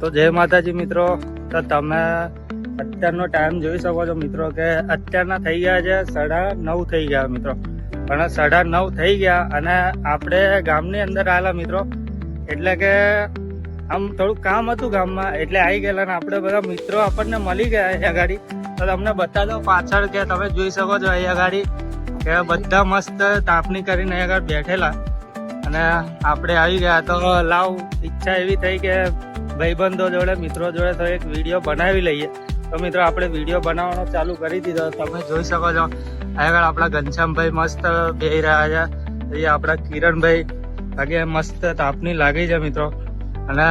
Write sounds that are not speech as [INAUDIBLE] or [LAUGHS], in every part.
તો જય માતાજી મિત્રો. તો તમે અત્યારનો ટાઈમ જોઈ શકો છો મિત્રો કે અત્યારના થઈ ગયા છે સાડા નવ થઈ ગયા મિત્રો. પણ સાડા નવ થઈ ગયા અને આપણે ગામની અંદર આવેલા મિત્રો. એટલે કે આમ થોડું કામ હતું ગામમાં, એટલે આવી ગયેલા ને આપણે બધા મિત્રો આપણને મળી ગયા અહીંયા ગાડી. તો તમને બતા દો પાછળ કે તમે જોઈ શકો છો અહીંયા ગાડી કે બધા મસ્ત તાપણી કરીને અહીંયા આગળ બેઠેલા. અને આપણે આવી ગયા. તો લાવ ઈચ્છા એવી થઈ કે ભાઈબંધો જોડે, મિત્રો જોડે તો એક વીડિયો બનાવી લઈએ. તો મિત્રો, આપણે વીડિયો બનાવવાનો ચાલુ કરી દીધો. તમે જોઈ શકો છો. આગળ આપણા ઘનશ્યામભાઈ મસ્ત બે રહ્યા છે. એ આપણા કિરણભાઈ આગે મસ્ત તાપની લાગી છે, મિત્રો. અને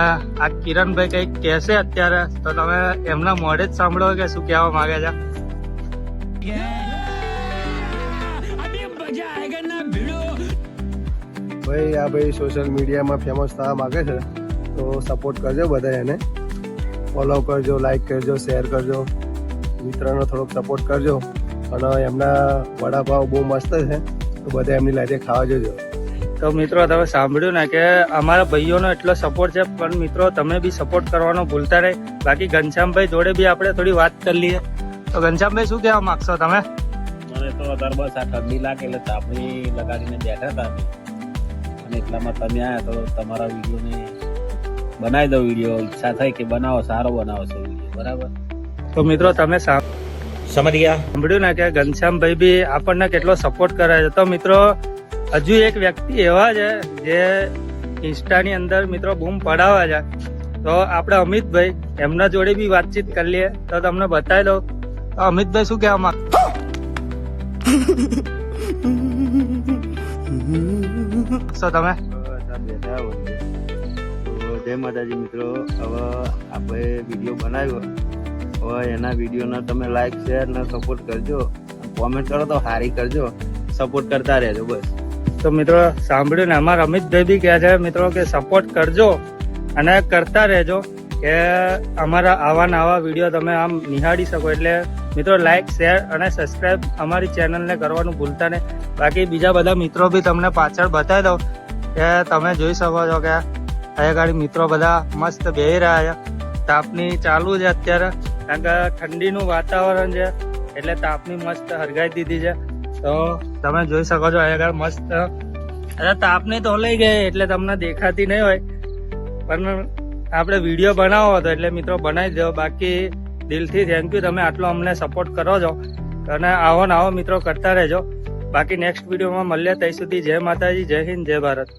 આ કિરણભાઈ કંઈક કહેશે અત્યારે, તો તમે એમના મોઢે જ સાંભળો કે શું કહેવા માંગે છે. ભાઈ, આ ભાઈ સોશિયલ મીડિયામાં ફેમસ થવા માગે છે. તો સપોર્ટ કરજો બધા એને. ફોલો કરજો લાઈક કરજો શેર કરજો. મિત્રોનો થોડોક સપોર્ટ કરજો. અને એમના વડાપાવ બહુ મસ્ત છે. તો બધા એમની લાઈટે ખાવા જોજો. તો મિત્રો તમે સાંભળ્યું ને કે અમારા ભાઈઓનો એટલો સપોર્ટ છે પણ મિત્રો તમે બી સપોર્ટ કરવાનો ભૂલતા નહીં. બાકી ઘનશ્યામભાઈ જોડે બી આપણે થોડી વાત કરી લઈએ. તો ઘનશ્યામભાઈ શું કહેવા માંગશો તમે? મને તો અત્યારે બસ આ ઠંડી લાગે એટલે તાપણી લગાડીને બેઠા હતા અને એટલામાં તમે આવ્યા તો તમારા વિડીયોને બનાવી દો વીડિયો ઈચ્છા થઈ કે બનાવો સારો બનાવો છો બરાબર? તો મિત્રો તમે સમજ ગયા સાંભળ્યું ને કે ઘનશ્યામભાઈ બી આપણને કેટલો સપોર્ટ કરે છે. તો મિત્રો હજુ એક વ્યક્તિ એવા છે જે ઇન્સ્ટાની અંદર મિત્રો બૂમ પડાવે છે. તો આપણે અમિતભાઈ એમના જોડે બી વાતચીત કરી લઈએ. તો તમને બતાવી દઉં. તો અમિતભાઈ શું કહેવા માંગ? [LAUGHS] તમે? જય માતાજી મિત્રો. હવે આપણે વીડિયો બનાવ્યો. હવે એના વિડીયોને તમે લાઈક શેર ને સપોર્ટ કરજો. કોમેન્ટ કરો તો હારી કરજો. સપોર્ટ કરતા રહેજો બસ. તો મિત્રો, સાંભળ્યું ને અમારા અમિતભાઈ બી કહે છે, મિત્રો, કે સપોર્ટ કરજો અને કરતા રહેજો કે અમારા આવા નવા વીડિયો તમે આમ નિહાળી શકો. એટલે મિત્રો લાઈક શેર અને સબસ્ક્રાઈબ અમારી ચેનલને કરવાનું ભૂલતા નહીં. બાકી બીજા બધા મિત્રો બી તમને પાછળ બતાવી દઉં કે તમે જોઈ શકો છો કે અહીંયા મિત્રો બધા મસ્ત બેહી રહ્યા છે. તાપની ચાલુ છે અત્યારે, કારણ કે ઠંડીનું વાતાવરણ છે, એટલે તાપની મસ્ત હરગાઈ દીધી છે. તો તમે જોઈ શકો છો અહીંયા મસ્ત. અરે તાપની તો લઈ ગઈ, એટલે તમને દેખાતી નહીં હોય. પણ આપણે વીડિયો બનાવો હતો, એટલે મિત્રો બનાવી દો. બાકી દિલથી થેન્ક યુ તમે આટલો અમને સપોર્ટ કરો છો. અને આવો ને આવો મિત્રો કરતા રહેજો. બાકી નેક્સ્ટ વિડીયોમાં મળીએ. ત્યાં સુધી જય માતાજી, જય હિન્દ, જય ભારત.